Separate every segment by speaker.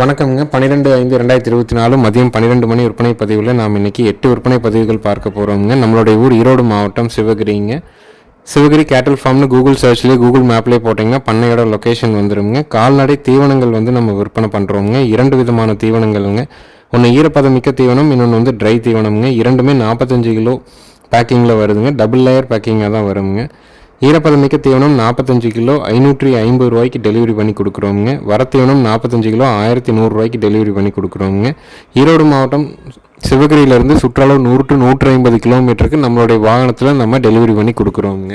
Speaker 1: வணக்கம்ங்க. பன்னிரெண்டு ஐந்து ரெண்டாயிரத்தி இருபத்தி நாலு மதியம் பன்னிரெண்டு மணி விற்பனை பதிவில் நாம் இன்னைக்கு எட்டு விற்பனை பதிவுகள் பார்க்க போகிறோம்ங்க நம்மளுடைய ஊர் ஈரோடு மாவட்டம் சிவகிரிங்க. சிவகிரி கேட்டல் ஃபார்ம்னு கூகுள் சர்ச்லேயே கூகுள் மேப்லேயே போட்டிங்கன்னா பண்ணையோட லொக்கேஷன் வந்துருங்க. கால்நடை தீவனங்கள் வந்து நம்ம விற்பனை பண்ணுறோங்க இரண்டு விதமான தீவனங்கள்ங்க. ஒன்று ஈரப்பதமிக்க தீவனம் இன்னொன்று வந்து ட்ரை தீவனம்ங்க. இரண்டுமே நாற்பத்தஞ்சு கிலோ பேக்கிங்கில் வருதுங்க. டபுள் லேயர் பேக்கிங்காக தான் வருங்க. ஈரப்பதமிக்க தீவனம் நாற்பத்தஞ்சு கிலோ ஐநூற்றி ஐம்பது ரூபாய்க்கு டெலிவரி பண்ணி கொடுக்குறோங்க வர தீவனம் நாற்பத்தஞ்சு கிலோ ஆயிரத்தி நூறுரூவாய்க்கு டெலிவரி பண்ணி கொடுக்குறோங்க ஈரோடு மாவட்டம் சிவகிரியிலேருந்து சுற்றளவு நூறு டு நூற்றி ஐம்பது கிலோமீட்டருக்கு நம்மளுடைய வாகனத்தில் நம்ம டெலிவரி பண்ணி கொடுக்குறோங்க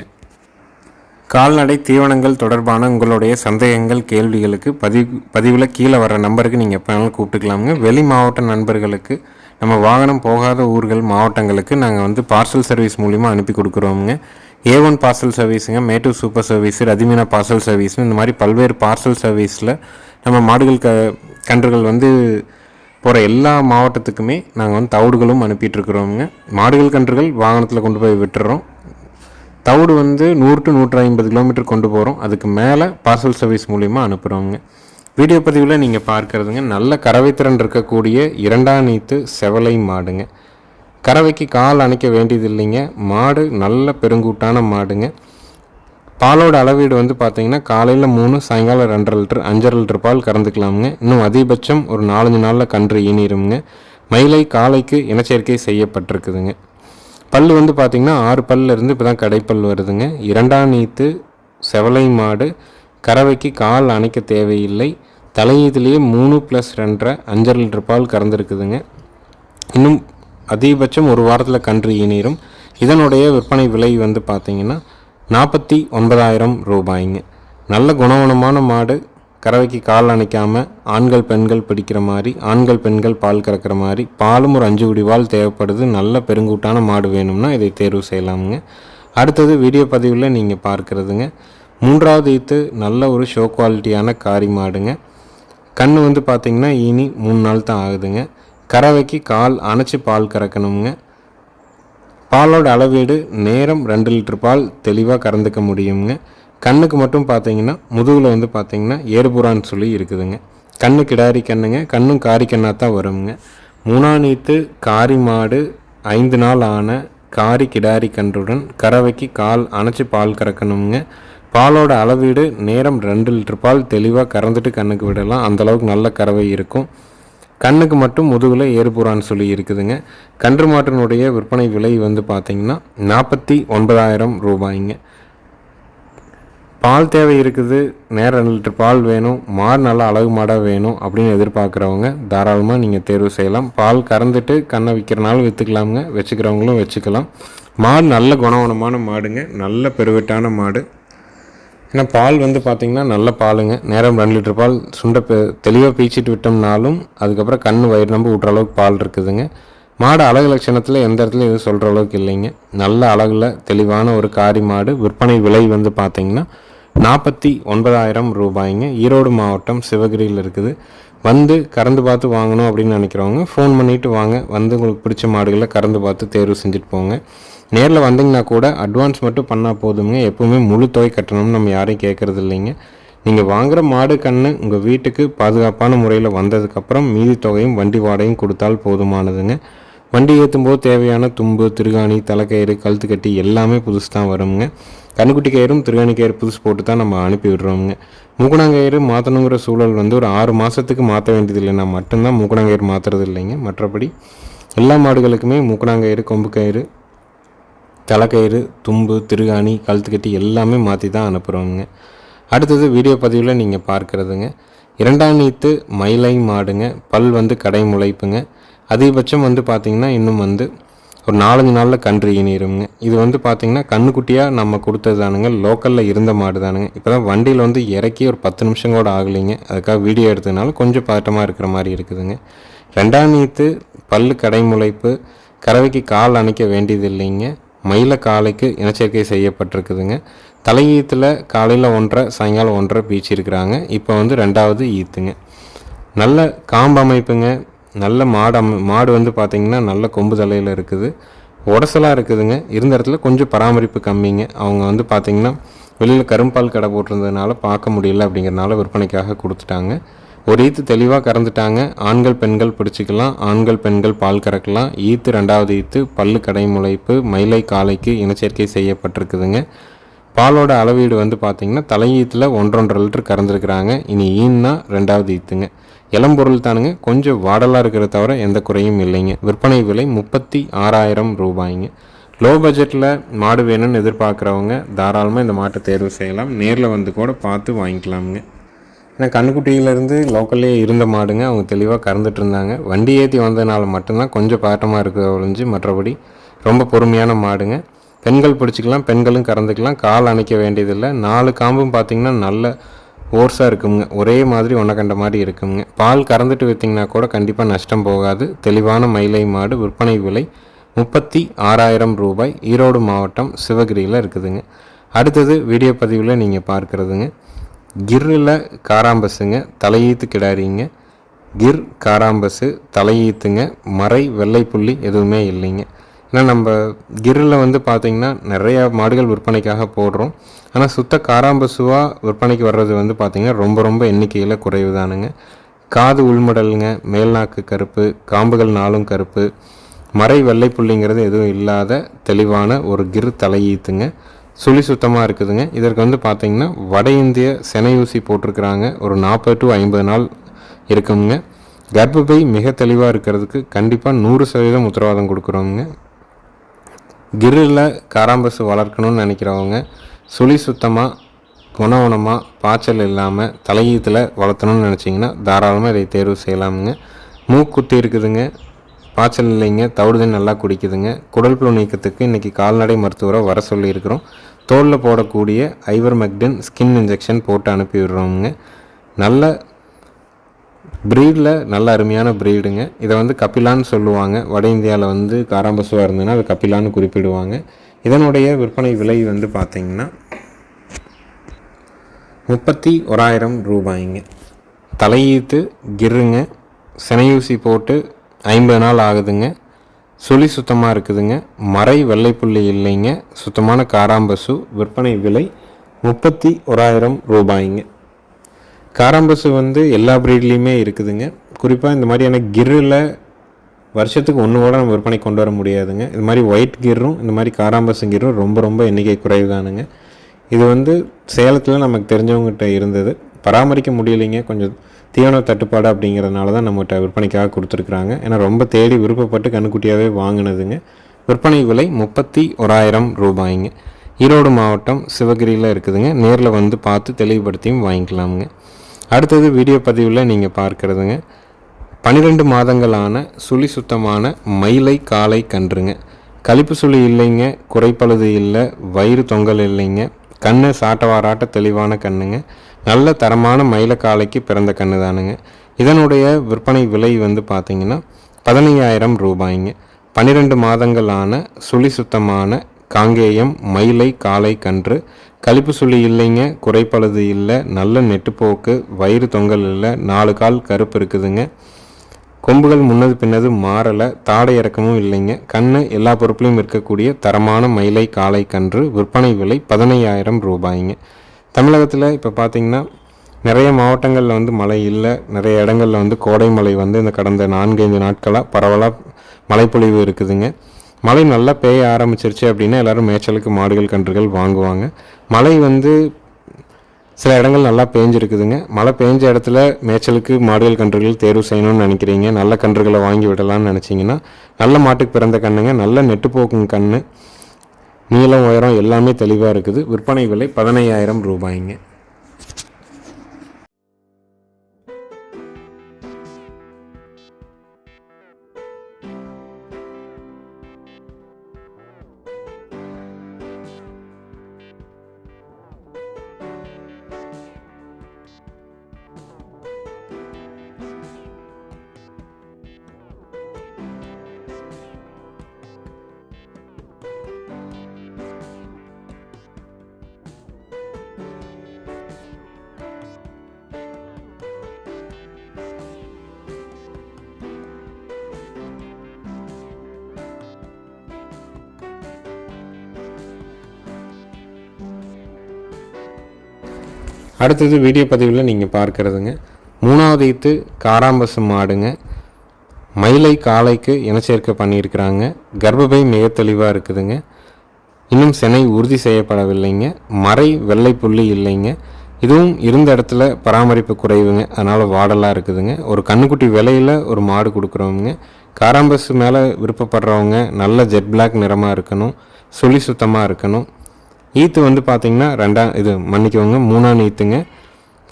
Speaker 1: கால்நடை தீவனங்கள் தொடர்பான உங்களுடைய சந்தேகங்கள் கேள்விகளுக்கு பதிவு பதிவில் கீழே வர நம்பருக்கு நீங்கள் எப்போ வேணாலும் கூப்பிட்டுக்கலாமுங்க. வெளி மாவட்ட நண்பர்களுக்கு நம்ம வாகனம் போகாத ஊர்கள் மாவட்டங்களுக்கு நாங்கள் வந்து பார்சல் சர்வீஸ் மூலிமா அனுப்பி கொடுக்குறோமுங்க. A one parcel சர்வீஸுங்க Mettur super service Rathimeena parcel சர்வீஸ்னு இந்த மாதிரி பல்வேறு பார்சல் சர்வீஸில் நம்ம மாடுகள் க கன்றுகள் வந்து போகிற எல்லா மாவட்டத்துக்குமே நாங்கள் வந்து தவிடுகளும் அனுப்பிட்டுருக்குறோமுங்க. மாடுகள் கன்றுகள் வாகனத்தில் கொண்டு போய் விட்டுறோம். தவிடு வந்து நூறு டு நூற்றி ஐம்பது கிலோமீட்டர் கொண்டு போகிறோம் அதுக்கு மேலே பார்சல் சர்வீஸ் மூலிமா அனுப்புகிறோங்க வீடியோ பதிவில் நீங்கள் பார்க்குறதுங்க நல்ல கறவைத்திறன் இருக்கக்கூடிய இரண்டாம் நீத்து செவலை மாடுங்க. கறவைக்கு கால் அணைக்க வேண்டியது இல்லைங்க மாடு நல்ல பெருங்கூட்டான மாடுங்க. பாலோட அளவீடு வந்து பார்த்தீங்கன்னா காலையில் மூணு சாயங்காலம் ரெண்டரை லிட்டர் அஞ்சரை லிட்டர் பால் கறந்துக்கலாமுங்க. இன்னும் அதிகபட்சம் ஒரு நாலஞ்சு நாளில் கன்று ஈனிருமுங்க. மயிலை காலைக்கு இனச்சேர்க்கை செய்யப்பட்டிருக்குதுங்க. பல் வந்து பார்த்திங்கன்னா ஆறு பல்லிருந்து இப்போ தான் கடைப்பல் வருதுங்க. இரண்டாம் நீத்து செவலை மாடு கறவைக்கு கால் அணைக்க தேவையில்லை. தலையீதுலேயே மூணு ப்ளஸ் ரெண்டரை அஞ்சரை லிட்டர் பால் கறந்துருக்குதுங்க. இன்னும் அதிகபட்சம் ஒரு வாரத்தில் கன்று ஈனீரும் இதனுடைய விற்பனை விலை வந்து பார்த்தீங்கன்னா நாற்பத்தி ஒன்பதாயிரம் ரூபாய்ங்க. நல்ல குணவனமான மாடு. கறவைக்கு கால் அணைக்காமல் ஆண்கள் பெண்கள் பிடிக்கிற மாதிரி ஆண்கள் பெண்கள் பால் கறக்கிற மாதிரி பாலும் ஒரு அஞ்சு குடிவால் தேவைப்படுது. நல்ல பெருங்கூட்டான மாடு வேணும்னா இதை தேர்வு செய்யலாமுங்க. அடுத்தது வீடியோ பதிவில் நீங்கள் பார்க்குறதுங்க. மூன்றாவது ஈத்து நல்ல ஒரு ஷோ குவாலிட்டியான காரி மாடுங்க. கண் வந்து பார்த்திங்கன்னா இனி மூணு நாள் தான் ஆகுதுங்க. கறவைக்கு கால் அணைச்சி பால் கறக்கணுங்க பாலோட அளவீடு நேரம் ரெண்டு லிட்டர் பால் தெளிவாக கறந்துக்க முடியுங்க கண்ணுக்கு மட்டும் பார்த்தீங்கன்னா முதுகில் வந்து பார்த்தீங்கன்னா ஏறுபுறான்னு சொல்லி இருக்குதுங்க. கண்ணு கிடாரி கண்ணுங்க கண்ணும் காரி கண்ணாக தான் வருங்க மூணாநீத்து காரி மாடு ஐந்து நாள் ஆன காரி கிடாரி கன்றுடன் கறவைக்கு கால் அணைச்சி பால் கறக்கணுங்க பாலோட அளவீடு நேரம் ரெண்டு லிட்டர் பால் தெளிவாக கறந்துட்டு கண்ணுக்கு விடலாம். அந்தளவுக்கு நல்ல கறவை இருக்கும். கண்ணுக்கு மட்டும் முதுகில் ஏறுபுறான்னு சொல்லி இருக்குதுங்க. கன்று மாட்டினுடைய விற்பனை விலை வந்து பார்த்திங்கன்னா நாற்பத்தி ஒன்பதாயிரம் ரூபாய்ங்க. பால் தேவை இருக்குது நேர ரெண்டு லிட்டர் பால் வேணும் மாடு நல்லா அழகு மாடாக வேணும் அப்படின்னு எதிர்பார்க்குறவங்க தாராளமாக நீங்கள் தேர்வு செய்யலாம். பால் கறந்துட்டு கண்ணை விற்கிறனாலும் விற்றுக்கலாமுங்க வச்சுக்கிறவங்களும் வச்சுக்கலாம். மாடு நல்ல குணவனமான மாடுங்க நல்ல பெருவெட்டான மாடு. ஏன்னா பால் வந்து பார்த்திங்கன்னா நல்ல பாலுங்க. நேரம் ரெண்டு லிட்டர் பால் சுண்ட பெ- தெளிவாக பீச்சிட்டு விட்டோம்னாலும் அதுக்கப்புறம் கண் வயிறு நம்ப விட்ற அளவுக்கு பால் இருக்குதுங்க. மாடு அழகு லட்சணத்தில் எந்த இடத்துல எதுவும் சொல்கிற அளவுக்கு இல்லைங்க. நல்ல அழகில் தெளிவான ஒரு காரி மாடு விற்பனை விலை வந்து பார்த்திங்கன்னா நாற்பத்தி ஒன்பதாயிரம் ரூபாய்ங்க. ஈரோடு மாவட்டம் சிவகிரியில் இருக்குது. வந்து கறந்து பார்த்து வாங்கணும் அப்படின்னு நினைக்கிறவங்க ஃபோன் பண்ணிவிட்டு வாங்க. வந்து உங்களுக்கு பிடிச்ச மாடுகளை கறந்து பார்த்து தேர்வு செஞ்சுட்டு போங்க. நேரில் வந்தீங்கன்னா கூட அட்வான்ஸ் மட்டும் பண்ணால் போதுங்க எப்பவுமே முழு தொகை கட்டணும்னு நம்ம யாரையும் கேட்குறது இல்லைங்க. நீங்கள் வாங்குகிற மாடு கன்று உங்கள் வீட்டுக்கு பாதுகாப்பான முறையில் வந்ததுக்கப்புறம் மீதி தொகையும் வண்டி வாடகையும் கொடுத்தால் போதுமானதுங்க. வண்டி ஏற்றும் போது தேவையான தும்பு திருகாணி தலைக்கயிறு கழுத்து கட்டி எல்லாமே புதுசு தான் வருங்க கண்ணுக்குட்டி கயிறும் திருகாணி கயிறு புதுசு போட்டு தான் நம்ம அனுப்பி விடுறோமுங்க. மூக்குணாங்கயிறு மாற்றணுங்கிற சூழல் வந்து ஒரு ஆறு மாதத்துக்கு மாற்ற வேண்டியது இல்லைன்னா மட்டும்தான் மூக்குணாங்கயிறு மாற்றுறது இல்லைங்க. மற்றபடி எல்லா மாடுகளுக்குமே மூக்குணாங்கயிறு கொம்பு கயிறு தலைக்கயிறு தும்பு திருகாணி கழுத்துக்கட்டி எல்லாமே மாற்றி தான் அனுப்புகிறோங்க அடுத்தது வீடியோ பதிவில் நீங்கள் பார்க்குறதுங்க. இரண்டாம் நீத்து மயிலை மாடுங்க. பல் வந்து கடை முளைப்புங்க. அதிகபட்சம் வந்து பார்த்திங்கன்னா இன்னும் வந்து ஒரு நாலஞ்சு நாளில் கன்று ஈனிருங்க இது வந்து பார்த்திங்கன்னா கண்ணுக்குட்டியாக நம்ம கொடுத்தது தானுங்க லோக்கலில் இருந்த மாடு தானுங்க இப்போ தான் வண்டியில் வந்து இறக்கி ஒரு பத்து நிமிஷம் கூட ஆகலைங்க. அதுக்காக வீடியோ எடுத்ததுனால கொஞ்சம் பதட்டமாக இருக்கிற மாதிரி இருக்குதுங்க. ரெண்டாம் நீத்து பல் கடை முளைப்பு. கறவைக்கு கால் அணைக்க வேண்டியது இல்லைங்க மயில காலைக்கு இனச்சேர்க்கை செய்யப்பட்டிருக்குதுங்க. தலையீத்தில் காலையில் ஒன்றரை சாயங்காலம் ஒன்றரை பீச்சு இருக்கிறாங்க இப்போ வந்து ரெண்டாவது ஈத்துங்க. நல்ல காம்பு அமைப்புங்க. நல்ல மாடு அமை மாடு வந்து பார்த்திங்கன்னா நல்ல கொம்பு தலையில் இருக்குது. உடசலாக இருக்குதுங்க. இருந்த இடத்துல கொஞ்சம் பராமரிப்பு கம்மிங்க. அவங்க வந்து பார்த்திங்கன்னா வெளியில் கரும்பால் கடை போட்டிருந்ததுனால பார்க்க முடியல அப்படிங்கிறனால விற்பனைக்காக கொடுத்துட்டாங்க. ஒரு ஈத்து தெளிவாக கறந்துட்டாங்க. ஆண்கள் பெண்கள் பிடிச்சிக்கலாம். ஆண்கள் பெண்கள் பால் கறக்கலாம். ஈத்து ரெண்டாவது ஈத்து பல்லு கடை முளைப்பு மயிலை காலைக்கு இனச்சேர்க்கை செய்யப்பட்டிருக்குதுங்க. பாலோட அளவீடு வந்து பார்த்திங்கன்னா தலையீத்தில் ஒன்றொன்றரை லிட்டர் கறந்துருக்குறாங்க. இனி ஈன்னா ரெண்டாவது ஈத்துங்க. இளம்பொருள் தானுங்க. கொஞ்சம் வாடலாக இருக்கிறத தவிர எந்த குறையும் இல்லைங்க. விற்பனை விலை முப்பத்தி ஆறாயிரம் ரூபாய்ங்க. லோ பட்ஜெட்டில் மாடு வேணும்னு எதிர்பார்க்குறவங்க தாராளமாக இந்த மாட்டை தேர்வு செய்யலாம். நேரில் வந்து கூட பார்த்து வாங்கிக்கலாமுங்க. ஆனால் கண்ணுக்குட்டியிலேருந்து லோக்கல்லே இருந்த மாடுங்க அவங்க தெளிவாக கறந்துட்டு இருந்தாங்க. வண்டி ஏற்றி வந்ததுனால மட்டும்தான் கொஞ்சம் பாட்டமாக இருக்க ஒழிஞ்சு மற்றபடி ரொம்ப பொறுமையான மாடுங்க. பெண்கள் பிடிச்சிக்கலாம் பெண்களும் கறந்துக்கலாம். கால் அணைக்க வேண்டியதில்லை. நாலு காம்பும் பார்த்திங்கன்னா நல்ல ஓர்ஸாக இருக்குங்க. ஒரே மாதிரி ஒன்றை கண்ட மாதிரி இருக்குங்க. பால் கறந்துட்டு விற்றிங்கன்னா கூட கண்டிப்பாக நஷ்டம் போகாது. தெளிவான மயிலை மாடு விற்பனை விலை முப்பத்தி ஆறாயிரம் ரூபாய். ஈரோடு மாவட்டம் சிவகிரியில் இருக்குதுங்க. அடுத்தது வீடியோ பதிவில் நீங்கள் பார்க்குறதுங்க. கிர்ரில் காராம்பஸுங்க தலையீத்து கிடாரிங்க. கிர் காராம்பஸு தலையீத்துங்க மறை வெள்ளை புள்ளி எதுவுமே இல்லைங்க. ஏன்னா நம்ம கிரில் வந்து பார்த்திங்கன்னா நிறையா மாடுகள் விற்பனைக்காக போடுறோம். ஆனால் சுத்த காராம்பசுவாக விற்பனைக்கு வர்றது வந்து பார்த்திங்கன்னா ரொம்ப ரொம்ப எண்ணிக்கையில் குறைவு தானுங்க காது உள்மடலுங்க மேல்நாக்கு கருப்பு காம்புகள் நாளும் கருப்பு மறை வெள்ளை புள்ளிங்கிறது எதுவும் இல்லாத தெளிவான ஒரு கிர் தலையீத்துங்க. சுழி சுத்தமாக இருக்குதுங்க. இதற்கு வந்து பார்த்திங்கன்னா வட இந்திய செனையூசி போட்டிருக்கிறாங்க. ஒரு நாற்பது டு ஐம்பது நாள் இருக்குங்க கர்ப்பப்பை மிக தெளிவாக இருக்கிறதுக்கு கண்டிப்பாக நூறு சதவீதம் உத்தரவாதம் கொடுக்குறோங்க கிரில் காராம்பசு வளர்க்கணும்னு நினைக்கிறவங்க சுழி சுத்தமாக குணவனமாக பாய்ச்சல் இல்லாமல் தலையீத்தில் வளர்த்தணும்னு நினச்சிங்கன்னா தாராளமாக இதை தேர்வு செய்யலாமுங்க. மூக்குத்தி இருக்குதுங்க. பாய்ச்சல் இல்லைங்க. தவிடுதல் நல்லா குடிக்குதுங்க. குடல் புழு நீக்கத்துக்கு இன்றைக்கி கால்நடை மருத்துவரை வர சொல்லியிருக்கிறோம். தோலில் போடக்கூடிய ஐவர் மெக்டின் ஸ்கின் இன்ஜெக்ஷன் போட்டு அனுப்பி விடுறோமுங்க நல்ல ப்ரீடில் நல்ல அருமையான ப்ரீடுங்க இதை வந்து கபிலான்னு சொல்லுவாங்க. வட இந்தியாவில் வந்து காராம்பசுவாக இருந்ததுன்னா அது கபிலான்னு குறிப்பிடுவாங்க. இதனுடைய விற்பனை விலை வந்து பார்த்திங்கன்னா முப்பத்தி ஓராயிரம் ரூபாய்ங்க. தலையீத்து கிருங்க. சினையூசி போட்டு ஐம்பது நாள் ஆகுதுங்க. சுழி சுத்தமாக இருக்குதுங்க. மறை வெள்ளைப்புள்ளி இல்லைங்க. சுத்தமான காராம்பசு விற்பனை விலை முப்பத்தி ஓராயிரம் ரூபாய்ங்க. காராம்பசு வந்து எல்லா ப்ரீட்லேயுமே இருக்குதுங்க. குறிப்பாக இந்த மாதிரியான கிரில் வருஷத்துக்கு ஒன்று கூட நம்ம விற்பனை கொண்டு வர முடியாதுங்க. இது மாதிரி ஒயிட் கிர்ரும் இந்த மாதிரி காராம்பசு கிர்ரும் ரொம்ப ரொம்ப எண்ணிக்கை குறைவு தானுங்க இது வந்து சேலத்தில் நமக்கு தெரிஞ்சவங்ககிட்ட இருந்தது. பராமரிக்க முடியலைங்க. கொஞ்சம் தீவன தட்டுப்பாடு அப்படிங்கிறதுனால தான் நம்மகிட்ட விற்பனைக்காக கொடுத்துருக்குறாங்க. ஏன்னா ரொம்ப தேடி விருப்பப்பட்டு கண்ணுக்குட்டியாகவே வாங்கினதுங்க. விற்பனை விலை முப்பத்தி ஓராயிரம் ரூபாய்ங்க. ஈரோடு மாவட்டம் சிவகிரியில் இருக்குதுங்க. நேரில் வந்து பார்த்து தெளிவுபடுத்தியும் வாங்கிக்கலாமுங்க. அடுத்தது வீடியோ பதிவில் நீங்கள் பார்க்குறதுங்க. பன்னிரெண்டு மாதங்களான சுழி சுத்தமான மயிலை காலை கன்றுங்க. கழிப்பு சுழி இல்லைங்க. குறைப்பழுது இல்லை. வயிறு தொங்கல் இல்லைங்க. கண்ணு சாட்டவாராட்ட தெளிவான கண்ணுங்க. நல்ல தரமான மயிலக்காலைக்கு பிறந்த கண்ணு தானுங்க இதனுடைய விற்பனை விலை வந்து பார்த்திங்கன்னா பதினையாயிரம் ரூபாய்ங்க. பன்னிரெண்டு மாதங்களான சுழி சுத்தமான காங்கேயம் மயிலை காலை கன்று. கழிப்பு சுழி இல்லைங்க குறைப்பழுது இல்லை நல்ல நெட்டுப்போக்கு வயிறு தொங்கல் இல்லை நாலு கால் கருப்பு இருக்குதுங்க. கொம்புகள் முன்னது பின்னது மாறலை தாடை இறக்கமும் இல்லைங்க. கண் எல்லா பொருட்களையும் இருக்கக்கூடிய தரமான மயிலை காலை கன்று விற்பனை விலை பதினையாயிரம் ரூபாய்ங்க. தமிழகத்தில் இப்போ பார்த்திங்கன்னா நிறைய மாவட்டங்களில் வந்து மழை இல்லை. நிறைய இடங்களில் வந்து கோடை மழை வந்து இந்த கடந்த நான்கைந்து நாட்களாக பரவலாக மழைப்பொழிவு இருக்குதுங்க. மழை நல்லா பெய்ய ஆரம்பிச்சிருச்சு அப்படின்னா எல்லோரும் மேய்ச்சலுக்கு மாடுகள் கன்றுகள் வாங்குவாங்க. மழை வந்து சில இடங்கள் நல்லா பேஞ்சிருக்குதுங்க. மழை பேஞ்ச இடத்துல மேய்ச்சலுக்கு மாடுகள் கன்றுகள் தேர்வு செய்யணும்னு நினைக்கிறீங்க. நல்ல கன்றுகளை வாங்கி விடலாம்னு நினச்சிங்கன்னா நல்ல மாட்டுக்கு பிறந்த கண்ணுங்க நல்ல நெட்டுப்போக்கும் கண் நீளம் உயரம் எல்லாமே தெளிவாக இருக்குது. விற்பனை விலை பதினையாயிரம் ரூபாய்ங்க. அடுத்தது வீடியோ பதிவில் நீங்கள் பார்க்குறதுங்க. மூணாவது ஈத்து காராம்பசு மாடுங்க. மயிலை காளைக்கு இனச்சேர்க்கை பண்ணியிருக்கிறாங்க. கர்ப்பப்பை மிக தெளிவாக இருக்குதுங்க. இன்னும் செனை உறுதி செய்யப்படவில்லைங்க. மறை வெள்ளை புள்ளி இல்லைங்க. இதுவும் இருந்த இடத்துல பராமரிப்பு குறைவுங்க. அதனால் வாடலாக இருக்குதுங்க. ஒரு கண்ணுக்குட்டி விலையில் ஒரு மாடு கொடுக்குறவங்க. காராம்பஸ் மேலே விருப்பப்படுறவங்க நல்ல ஜெட் பிளாக் நிறமாக இருக்கணும். சுழி சுத்தமாக இருக்கணும். ஈத்து வந்து பார்த்திங்கன்னா ரெண்டாம் இது மன்னிக்கவங்க மூணாம் ஈத்துங்க.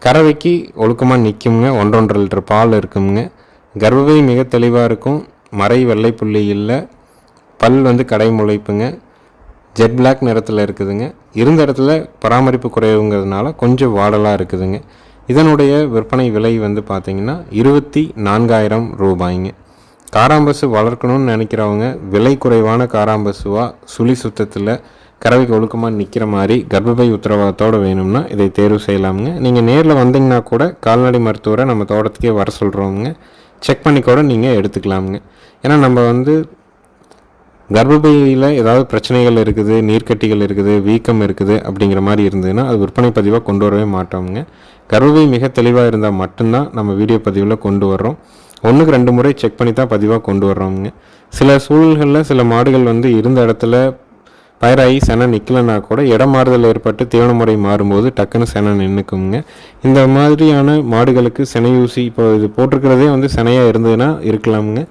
Speaker 1: கறவைக்கு ஒழுக்கமாக நிற்குங்க ஒன்றொன்றரை லிட்டர் பால் இருக்குங்க கர்ப்பவை மிக தெளிவாக இருக்கும் மறை வெள்ளை புள்ளி இல்லை பல் வந்து கடை முளைப்புங்க. ஜெட் பிளாக் நிறத்தில் இருக்குதுங்க. இருந்த இடத்துல பராமரிப்பு குறைவுங்கிறதுனால கொஞ்சம் வாடலாக இருக்குதுங்க. இதனுடைய விற்பனை விலை வந்து பார்த்திங்கன்னா இருபத்தி நான்காயிரம் ரூபாய்ங்க. காராம்பசு வளர்க்கணும்னு நினைக்கிறவங்க விலை குறைவான காராம்பசுவாக சுழி சுத்தத்தில் கறவைக்கு ஒழுக்கமாக நிற்கிற மாதிரி கர்ப்பப்பை உத்தரவாதத்தோடு வேணும்னா இதை தேர்வு செய்யலாமுங்க. நீங்கள் நேரில் வந்தீங்கன்னா கூட கால்நடை மருத்துவரை நம்ம தோட்டத்துக்கே வர சொல்கிறோமுங்க செக் பண்ணி கூட நீங்கள் எடுத்துக்கலாமுங்க. ஏன்னா நம்ம வந்து கர்ப்பப்பையில் ஏதாவது பிரச்சனைகள் இருக்குது நீர்க்கட்டிகள் இருக்குது வீக்கம் இருக்குது அப்படிங்கிற மாதிரி இருந்ததுன்னா அது விற்பனை பதிவாக கொண்டு வரவே மாட்டோமுங்க. கர்ப்பப்பை மிக தெளிவாக இருந்தால் மட்டும்தான் நம்ம வீடியோ பதிவில் கொண்டு வர்றோம். ஒன்றுக்கு ரெண்டு முறை செக் பண்ணி தான் பதிவாக கொண்டு வர்றோமுங்க. சில சூழல்களில் சில மாடுகள் வந்து இருந்த இடத்துல பயிராகி செனை நிற்கலன்னா கூட இடம் மாறுதல் ஏற்பட்டு தீவன முறை மாறும்போது டக்குன்னு செனை நின்றுக்குங்க இந்த மாதிரியான மாடுகளுக்கு செனை ஊசி இப்போ இது போட்டிருக்கிறதே வந்து செனையாக இருந்ததுன்னா இருக்கலாமுங்க.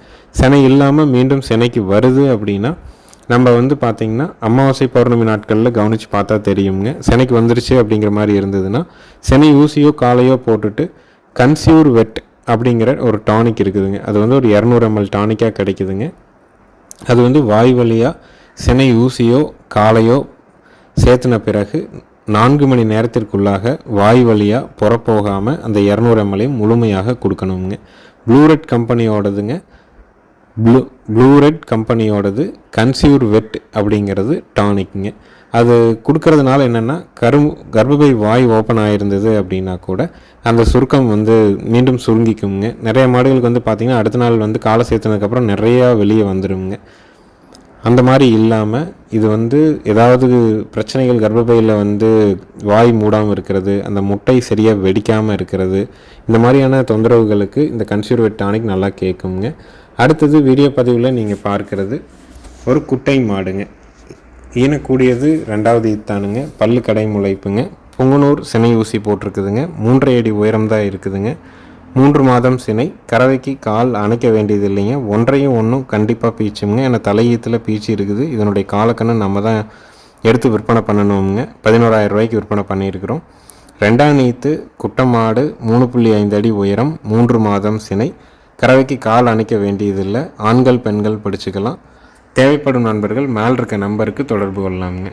Speaker 1: செனை இல்லாமல் மீண்டும் செனைக்கு வருது அப்படின்னா நம்ம வந்து பார்த்திங்கன்னா அமாவாசை பௌர்ணமி நாட்களில் கவனித்து பார்த்தா தெரியுங்க செனைக்கு வந்துருச்சு அப்படிங்கிற மாதிரி இருந்ததுன்னா செனை ஊசியோ காலையோ போட்டுட்டு கன்சியூர் வெட் அப்படிங்கிற ஒரு டானிக் இருக்குதுங்க. அது வந்து ஒரு இரநூறு எம்எல் டானிக்காக கிடைக்குதுங்க. அது வந்து வாய் வழியாக சினை ஊசியோ காலையோ சேர்த்துன பிறகு நான்கு மணி நேரத்திற்குள்ளாக வாய் வழியாக புறப்போகாமல் அந்த இரநூறு எம்எல்லையும் முழுமையாக கொடுக்கணுங்க ப்ளூரெட் கம்பெனியோடதுங்க ப்ளூ ப்ளூரெட் கம்பெனியோடது கன்சியூர் வெட் அப்படிங்கிறது டானிக்ங்க அது கொடுக்கறதுனால என்னென்னா கரு கர்ப்பப்பை வாய் ஓப்பன் ஆகிருந்தது அப்படின்னா கூட அந்த சுருக்கம் வந்து மீண்டும் சுருங்கிக்குங்க நிறைய மாடுகளுக்கு வந்து பார்த்திங்கன்னா அடுத்த நாள் வந்து காலை சேர்த்ததுக்கப்புறம் நிறையா வெளியே வந்துடுங்க அந்த மாதிரி இல்லாமல் இது வந்து ஏதாவது பிரச்சனைகள் கர்ப்பப்பையில் வந்து வாய் மூடாமல் இருக்கிறது அந்த முட்டை சரியாக வெடிக்காமல் இருக்கிறது இந்த மாதிரியான தொந்தரவுகளுக்கு இந்த கன்சியூர்வேட் டானிக் நல்லா கேட்குங்க. அடுத்தது வீடியோ பதிவில் நீங்கள் பார்க்குறது ஒரு குட்டை மாடுங்க. ஈனக்கூடியது ரெண்டாவது ஈத்தானுங்க பல்லு கடை முளைப்புங்க. புங்குனூர் சினை ஊசி போட்டிருக்குதுங்க. மூன்றரை அடி உயரம் தான் இருக்குதுங்க. மூன்று மாதம் சினை. கறவைக்கு கால் அணைக்க வேண்டியது இல்லைங்க ஒன்றையும் ஒன்றும் கண்டிப்பாக பீச்சுங்க. ஏன்னா தலையீத்தில் பீச்சு இருக்குது. இதனுடைய காலக்கண்ணு நம்ம தான் எடுத்து விற்பனை பண்ணணுங்க பதினோராயிரம் ரூபாய்க்கு விற்பனை பண்ணியிருக்கிறோம். ரெண்டாம் நீத்து குட்டமாடு மூணு புள்ளி ஐந்து அடி உயரம் மூன்று மாதம் சினை. கறவைக்கு கால் அணைக்க வேண்டியதில்லை. ஆண்கள் பெண்கள் படிச்சுக்கலாம். தேவைப்படும் நண்பர்கள் மேல் இருக்க நம்பருக்கு தொடர்பு கொள்ளலாமுங்க.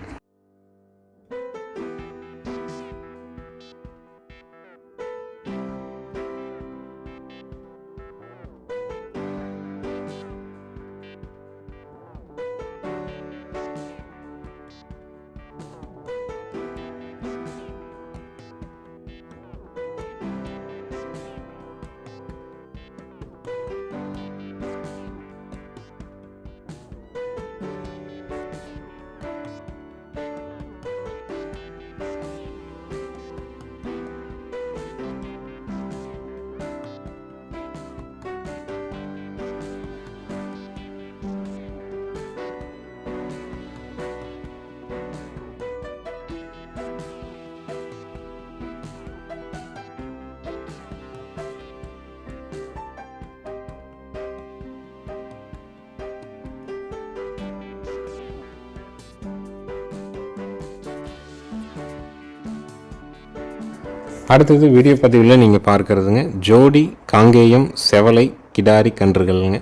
Speaker 1: அடுத்தது வீடியோ பதிவில் நீங்கள் பார்க்குறதுங்க. ஜோடி காங்கேயம் செவலை கிடாரி கன்றுகள்ங்க.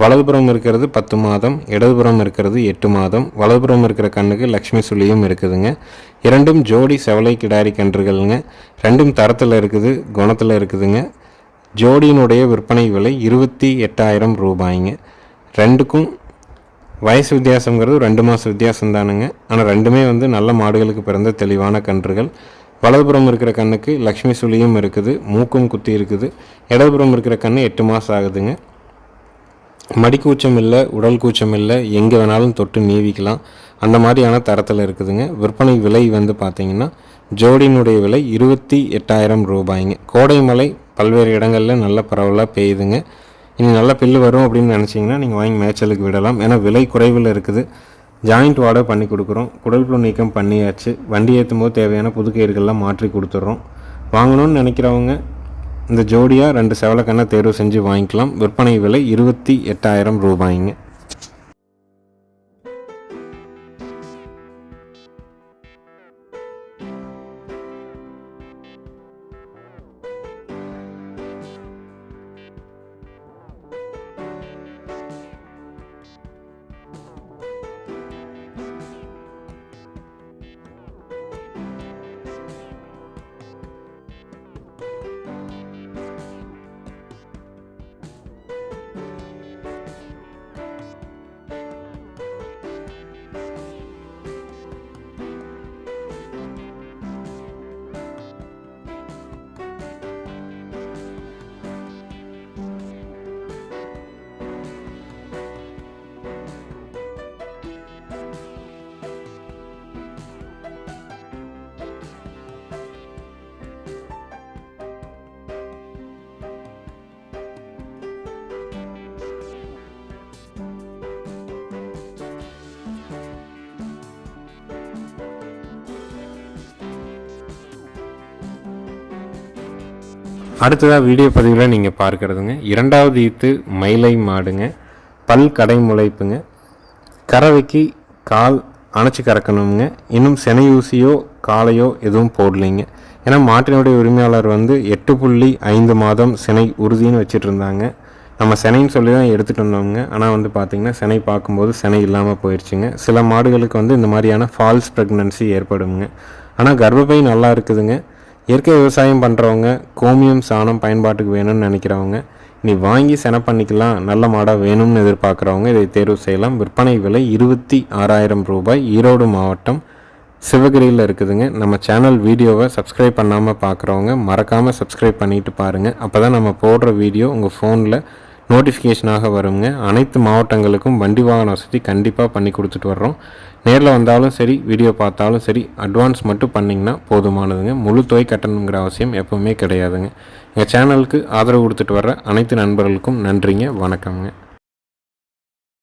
Speaker 1: வலதுபுறம் இருக்கிறது பத்து மாதம் இடதுபுறம் இருக்கிறது எட்டு மாதம் வலதுபுறம் இருக்கிற கண்ணுக்கு லக்ஷ்மி சுழியும் இருக்குதுங்க. இரண்டும் ஜோடி செவலை கிடாரி கன்றுகள்ங்க. ரெண்டும் தரத்தில் இருக்குது குணத்தில் இருக்குதுங்க. ஜோடியினுடைய விற்பனை விலை இருபத்தி எட்டாயிரம் ரூபாய்ங்க. ரெண்டுக்கும் வயசு வித்தியாசங்கிறது ரெண்டு மாதம் வித்தியாசம் தானுங்க. ஆனால் ரெண்டுமே வந்து நல்ல மாடுகளுக்கு பிறந்த தெளிவான கன்றுகள். வலதுபுறம் இருக்கிற கண்ணுக்கு லக்ஷ்மி சுழியும் இருக்குது மூக்கும் குத்தி இருக்குது. இடதுபுறம் இருக்கிற கண்ணு எட்டு மாதம் ஆகுதுங்க. மடிக்கூச்சம் இல்லை உடல் கூச்சம் இல்லை எங்கே வேணாலும் தொட்டு நீவிக்கலாம். அந்த மாதிரியான தரத்தில் இருக்குதுங்க. விற்பனை விலை வந்து பார்த்திங்கன்னா ஜோடியினுடைய விலை இருபத்தி எட்டாயிரம் ரூபாய்ங்க. கோடைமலை பல்வேறு இடங்களில் நல்ல பரவலாக பெய்யுதுங்க. இனி நல்ல பில்லு வரும் அப்படின்னு நினச்சிங்கன்னா நீங்கள் வாங்கி மேய்ச்சலுக்கு விடலாம். ஏன்னா விலை குறைவில் இருக்குது. ஜாயிண்ட் வாடகை பண்ணி கொடுக்குறோம். குடல் புழு நீக்கம் பண்ணியாச்சு. வண்டி ஏற்றும் போது தேவையான புது கயிறுகள்லாம் மாற்றி கொடுத்துட்றோம் வாங்கணும்னு நினைக்கிறவங்க இந்த ஜோடியாக ரெண்டு செவலக்கண்ணை தேர்வு செஞ்சு வாங்கிக்கலாம். விற்பனை விலை இருபத்தி எட்டாயிரம் ரூபாய்ங்க. அடுத்ததாக வீடியோ பதிவில் நீங்கள் பார்க்குறதுங்க. இரண்டாவது ஈத்து மயிலை மாடுங்க. பல் கடை முளைப்புங்க. கறவைக்கு கால் அணைச்சி கறக்கணுங்க இன்னும் செனையூசியோ காலையோ எதுவும் போடலைங்க. ஏன்னா மாட்டினுடைய உரிமையாளர் வந்து எட்டு புள்ளி ஐந்து மாதம் சினை உறுதின்னு வச்சுட்டு இருந்தாங்க நம்ம சினைன்னு சொல்லி தான் எடுத்துகிட்டு வந்தோங்க ஆனால் வந்து பார்த்திங்கன்னா சினை பார்க்கும்போது சினை இல்லாமல் போயிடுச்சுங்க சில மாடுகளுக்கு வந்து இந்த மாதிரியான ஃபால்ஸ் ப்ரெக்னன்சி ஏற்படுங்க ஆனால் கர்ப்பப்பை நல்லா இருக்குதுங்க. இயற்கை விவசாயம் பண்ணுறவங்க கோமியம் சாணம் பயன்பாட்டுக்கு வேணும்னு நினைக்கிறவங்க நீ வாங்கி சென பண்ணிக்கலாம் நல்ல மாடாக வேணும்னு எதிர்பார்க்குறவங்க இதை தேர்வு செய்யலாம். விற்பனை விலை இருபத்தி ஆறாயிரம் ரூபாய். ஈரோடு மாவட்டம் சிவகிரியில் இருக்குதுங்க. நம்ம சேனல் வீடியோவை சப்ஸ்கிரைப் பண்ணாமல் பார்க்குறவங்க மறக்காமல் சப்ஸ்கிரைப் பண்ணிட்டு பாருங்கள் அப்போ தான் நம்ம போடுற வீடியோ உங்கள் ஃபோனில் நோட்டிஃபிகேஷனாக வருங்க. அனைத்து மாவட்டங்களுக்கும் வண்டி வாகன வசதி கண்டிப்பாக பண்ணி கொடுத்துட்டு வர்றோம். நேரில் வந்தாலும் சரி வீடியோ பார்த்தாலும் சரி அட்வான்ஸ் மட்டும் பண்ணிங்கன்னா போதுமானதுங்க. முழு தொகை கட்டணுங்கிற அவசியம் எப்போவுமே கிடையாதுங்க. எங்கள் சேனலுக்கு ஆதரவு கொடுத்துட்டு வர்ற அனைத்து நண்பர்களுக்கும் நன்றிங்க. வணக்கம்ங்க.